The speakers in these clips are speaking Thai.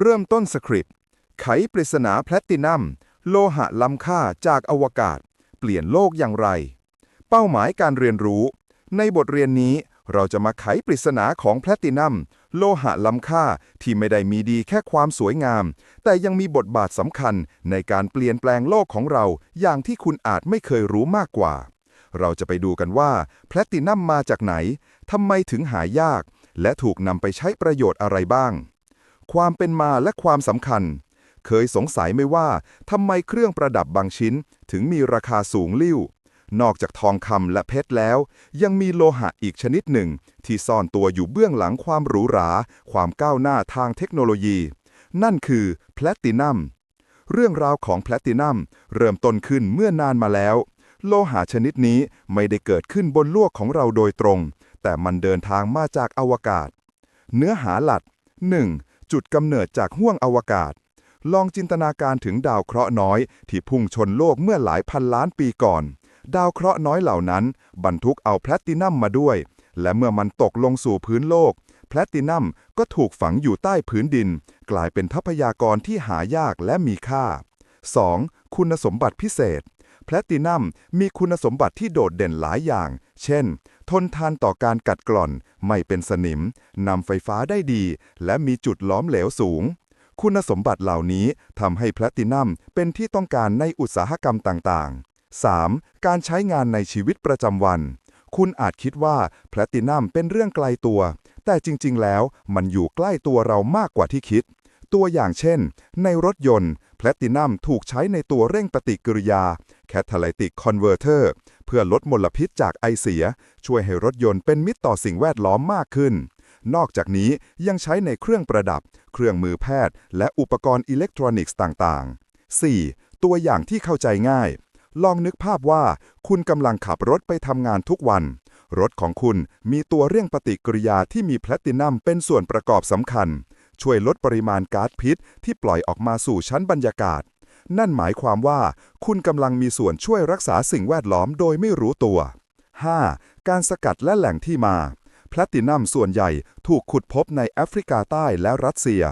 เริ่มต้นสคริปต์ ไขปริศนาแพลตินัม โลหะล้ำค่าจากอวกาศ เปลี่ยนโลกอย่างไร เป้าหมายการเรียนรู้ ในบทเรียนนี้เราจะมาไขปริศนาของแพลตินัม โลหะล้ำค่าที่ไม่ได้มีดีแค่ความสวยงาม แต่ยังมีบทบาทสำคัญในการเปลี่ยนแปลงโลกของเรา อย่างที่คุณอาจไม่เคยรู้มากกว่า เราจะไปดูกันว่าแพลตินัมมาจากไหนทำไมถึงหายาก และถูกนำไปใช้ประโยชน์อะไรบ้าง ความเป็นมาและความสำคัญ เคยสงสัยไหมว่าทำไมเครื่องประดับบางชิ้นถึงมีราคาสูงลิ่ว นอกจากทองคำและเพชรแล้ว ยังมีโลหะอีกชนิดหนึ่ง ที่ซ่อนตัวอยู่เบื้องหลังความหรูหรา ความก้าวหน้าทางเทคโนโลยี นั่นคือแพลตตินัมเรื่องราวของแพลตตินัมเริ่มต้นขึ้นเมื่อนานมาแล้ว โลหะชนิดนี้ไม่ได้เกิดขึ้นบนโลกของเราโดยตรง แต่มันเดินทางมาจากอวกาศ เนื้อหาหลัก 1. จุดกำเนิดจากห้วงอวกาศ ลองจินตนาการถึงดาวเคราะห์น้อย ที่พุ่งชนโลกเมื่อหลายพันล้านปีก่อน ดาวเคราะห์น้อยเหล่านั้น บรรทุกเอาแพลตตินัมมาด้วย และเมื่อมันตกลงสู่พื้นโลก แพลตตินัมก็ถูกฝังอยู่ใต้พื้นดิน กลายเป็นทรัพยากรที่หายากและมีค่า 2. คุณสมบัติพิเศษ แพลตินัมมีคุณสมบัติที่โดดเด่นหลายอย่าง เช่น ทนทานต่อการกัดกร่อน ไม่เป็นสนิม นำไฟฟ้าได้ดี และมีจุดล้อมเหลวสูง คุณสมบัติเหล่านี้ทำให้แพลตินัมเป็นที่ต้องการในอุตสาหกรรมต่างๆ 3. การใช้งานในชีวิตประจำวัน คุณอาจคิดว่าแพลตตินัมเป็นเรื่องไกลตัว แต่จริงๆ แล้วมันอยู่ใกล้ตัวเรามากกว่าที่คิด ตัวอย่างเช่น ในรถยนต์แพลตตินัมถูกใช้ในตัวเร่งปฏิกิริยา Catalytic Converter เพื่อลดมลพิษจากไอเสีย ช่วยให้รถยนต์เป็นมิตรต่อสิ่งแวดล้อมมากขึ้น นอกจากนี้ยังใช้ในเครื่องประดับ เครื่องมือแพทย์ และอุปกรณ์อิเล็กทรอนิกส์ต่างๆ 4. ตัวอย่างที่เข้าใจง่าย ลองนึกภาพว่า คุณกำลังขับรถไปทำงานทุกวัน รถของคุณมีตัวเร่งปฏิกิริยาที่มีแพลตตินัมเป็นส่วนประกอบสำคัญ ช่วยลดปริมาณก๊าซพิษ ที่ปล่อยออกมาสู่ชั้นบรรยากาศ นั่นหมายความว่าคุณกำลังมีส่วนช่วยรักษาสิ่งแวดล้อมโดยไม่รู้ตัว 5. การสกัดและแหล่งที่มาแพลตตินัมส่วนใหญ่ถูกขุดพบในแอฟริกาใต้และรัสเซีย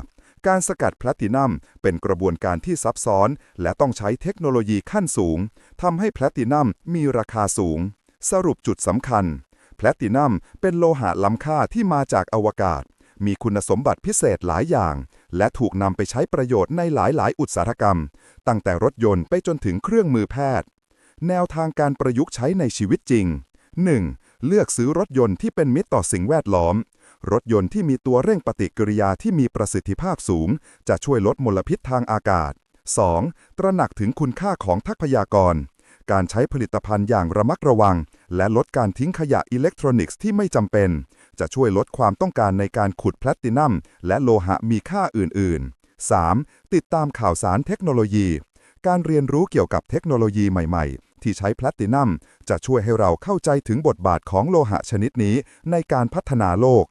การสกัดแพลตตินัมเป็นกระบวนการที่ซับซ้อน และต้องใช้เทคโนโลยีขั้นสูงทำให้แพลตตินัมมีราคาสูง สรุปจุดสำคัญ แพลตตินัมเป็นโลหะล้ำค่าที่มาจากอวกาศ มีคุณสมบัติพิเศษหลายอย่าง และถูกนำไปใช้ประโยชน์ในหลาย ๆ อุตสาหกรรม ตั้งแต่รถยนต์ไปจนถึงเครื่องมือแพทย์ แนวทางการประยุกต์ใช้ในชีวิตจริง 1. เลือกซื้อรถยนต์ที่เป็นมิตรต่อสิ่งแวดล้อม รถยนต์ที่มีตัวเร่งปฏิกิริยาที่มีประสิทธิภาพสูง จะช่วยลดมลพิษทางอากาศ 2. ตระหนักถึงคุณค่าของทรัพยากร การใช้ผลิตภัณฑ์อย่างระมัดระวัง และลดการทิ้งขยะอิเล็กทรอนิกส์ที่ไม่จำเป็น จะช่วยลดความต้องการในการขุดแพลตตินัมและโลหะมีค่าอื่นๆ 3. ติดตามข่าวสารเทคโนโลยี การเรียนรู้เกี่ยวกับเทคโนโลยีใหม่ๆ ที่ใช้แพลตตินัม จะช่วยให้เราเข้าใจถึงบทบาทของโลหะชนิดนี้ในการพัฒนาโลก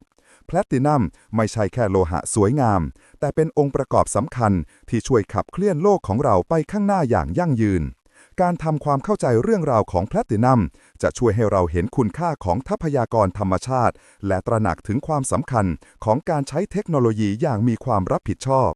แพลตตินัมไม่ใช่แค่โลหะสวยงาม แต่เป็นองค์ประกอบสำคัญที่ช่วยขับเคลื่อนโลกของเราไปข้างหน้าอย่างยั่งยืน การทำความเข้าใจเรื่องราวของแพลตตินัม จะช่วยให้เราเห็นคุณค่าของทรัพยากรธรรมชาติ และตระหนักถึงความสำคัญของการใช้เทคโนโลยีอย่างมีความรับผิดชอบ